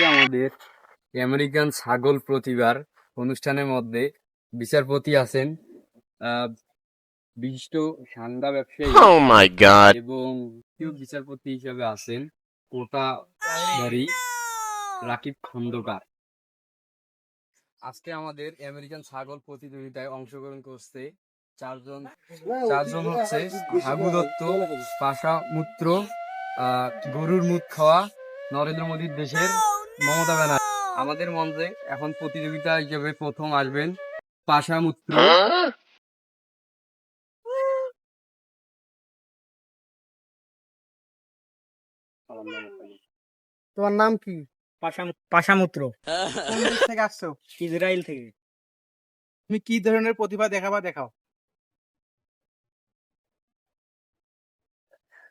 আজকে আমাদের আমেরিকান ছাগল প্রতিবার অনুষ্ঠানের মধ্যে বিচারপতি আছেন আহ, বিশিষ্ট সান্দা ব্যবসায়ী Oh. এবং কেউ বিচারপতি হিসেবে আছেন কোটাধারী রাকিব খন্দকার আজকে আমাদের আমেরিকান ছাগল প্রতিযোগিতায় অংশগ্রহণ করছে চারজন চারজন হচ্ছে হাগু দত্ত পাশা মূত্র আহ, গরুর মুখ খাওয়া নরেন্দ্র মোদীর দেশের মমতা ব্যানার্জি। আমাদের মঞ্চে এখন প্রতিযোগিতা হিসেবে প্রথম আসবেন পাশা মূত্র। তোমার নাম কি? পাশামূত্র কোন দেশ থেকে আসছো? ইসরায়েল থেকে। তুমি কি ধরনের প্রতিভা দেখাবা দেখাও।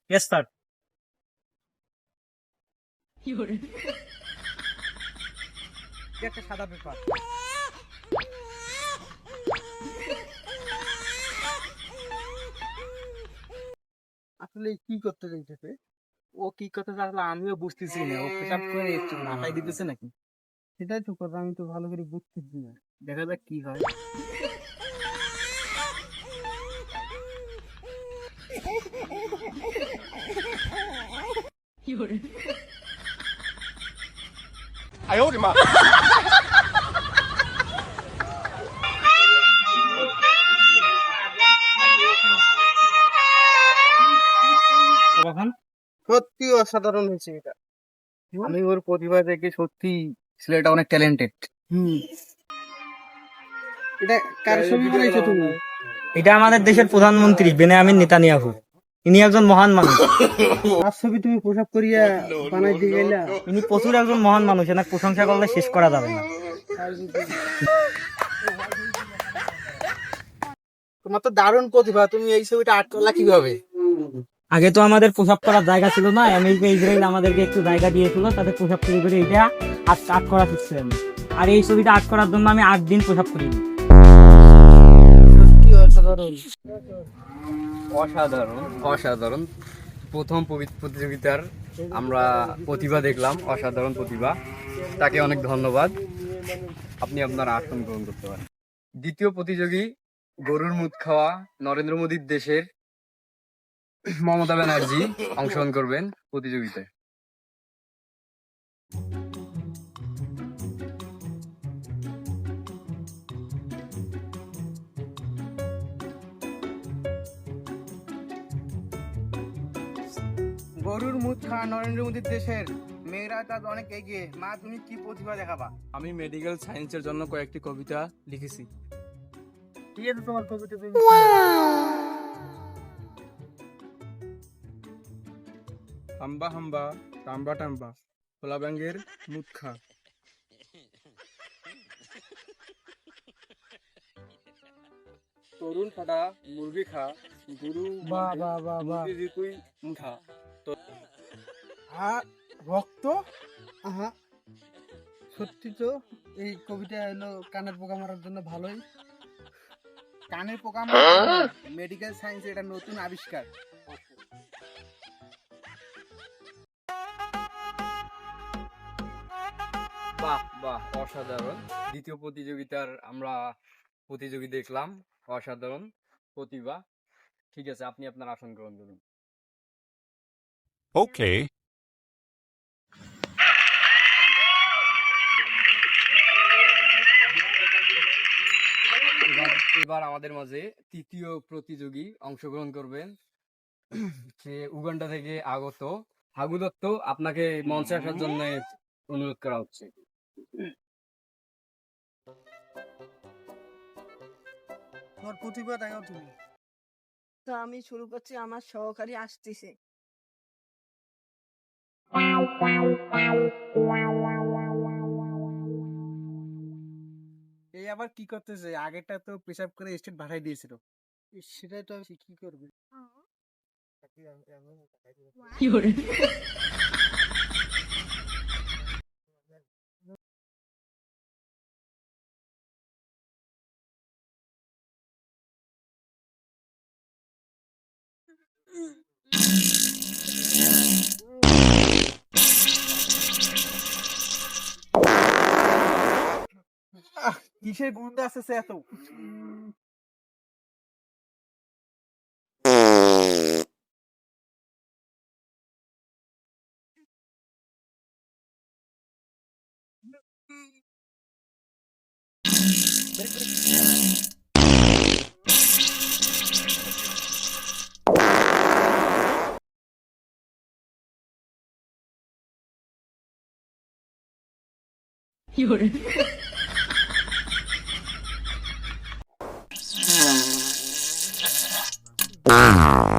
স্টার্ট কি একটা সাদা পেপার। আসলে কি করতে চাইতেছে ও কি কথা আসলে আমিও বুঝতেছি না। ও পেশাব করে একটু মাথায় দিতেছে নাকি? সেটাই তো কথা আমি তো ভালো করে বুঝতেছি না। দেখা যাক কি হয়। কখন সত্যি অসাধারণ হয়েছে এটা। আমি ওর প্রতিভা থেকে সত্যি ছেলেটা অনেক ট্যালেন্টেড হুম। এটা কার ছবি বানাইছো তুমি? এটা আমাদের দেশের প্রধানমন্ত্রী বেনিয়ামিন নেতানিয়াহু। ইনি একজন মহান মানুষ। ছবি তুমি পোশাক করিয়া বানাই দিয়ে গেলা ইনি প্রচুর একজন মহান মানুষ এনার প্রশংসা করলে শেষ করা যাবে না। তোমার তো দারুণ প্রতিভা তুমি এই ছবিটা আর্ট করলা কীভাবে? আগে তো আমাদের পোশাক করার জায়গা ছিল না আমেরিকা ইসরায়েল আমাদেরকে একটু জায়গা দিয়েছিল তাদের পোশাক তৈরি করে এটা আর্ট আর্ট করা শিখছি আমি আর এই ছবিটা আর্ট করার জন্য আমি আট দিন পোশাক করি অসাধারণ। অসাধারণ। প্রথম প্রতিযোগিতার আমরা প্রতিভা দেখলাম, অসাধারণ প্রতিভা। তাকে অনেক ধন্যবাদ। আপনি আপনার আসন গ্রহণ করতে পারেন। দ্বিতীয় প্রতিযোগী গরুর মুদ খাওয়া নরেন্দ্র মোদীর দেশের মমতা ব্যানার্জি অংশগ্রহণ করবেন প্রতিযোগিতায়। গরুর মুখ খাওয়া নরেন্দ্র মোদীর দেশের মেয়েরা তার অনেক এগিয়ে। মা তুমি কি প্রতিভা দেখাবা? আমি মেডিকেল সায়েন্সের জন্য কয়েকটি কবিতা লিখেছি। কি আছে তোমার কবিতা তুমি? হাম্বা হাম্বা টাম্বা টাম্বা খোলা ব্যাঙ্গের মুখ তরুণ ফাটা মুরগি খা গুরু বাহ মুরগি জিতুই মুঠা আর রক্ত? আহা। সত্যি তো এই কবিতা হলো কানের পোকা মারার জন্য ভালোই। কানের পোকা মেডিকেল সায়েন্স এটা নতুন আবিষ্কার। বাহ বাহ অসাধারণ। দ্বিতীয় প্রতিযোগিতার আমরা প্রতিযোগী দেখলাম অসাধারণ প্রতিভা। ঠিক আছে আপনি আপনার আসন গ্রহণ করুন। Okay. এবার এবার আমাদের মাঝে তৃতীয় প্রতিযোগী অংশগ্রহণ করবেন সে উগান্ডা থেকে আগত হাগু দত্ত। আপনাকে মঞ্চে আসার জন্য অনুরোধ করা হচ্ছে। প্রতিভা দেখাও তুমি। তো আমি শুরু করছি আমার সহকারী আসতেছে। এই আবার কি করতেছে? আগেরটা তো পেশাব করে স্টেট ভাড়াই দিয়েছিল। সেটাই তো আমি কি করবে? Mm. Que segunda se acertam. You're Wow.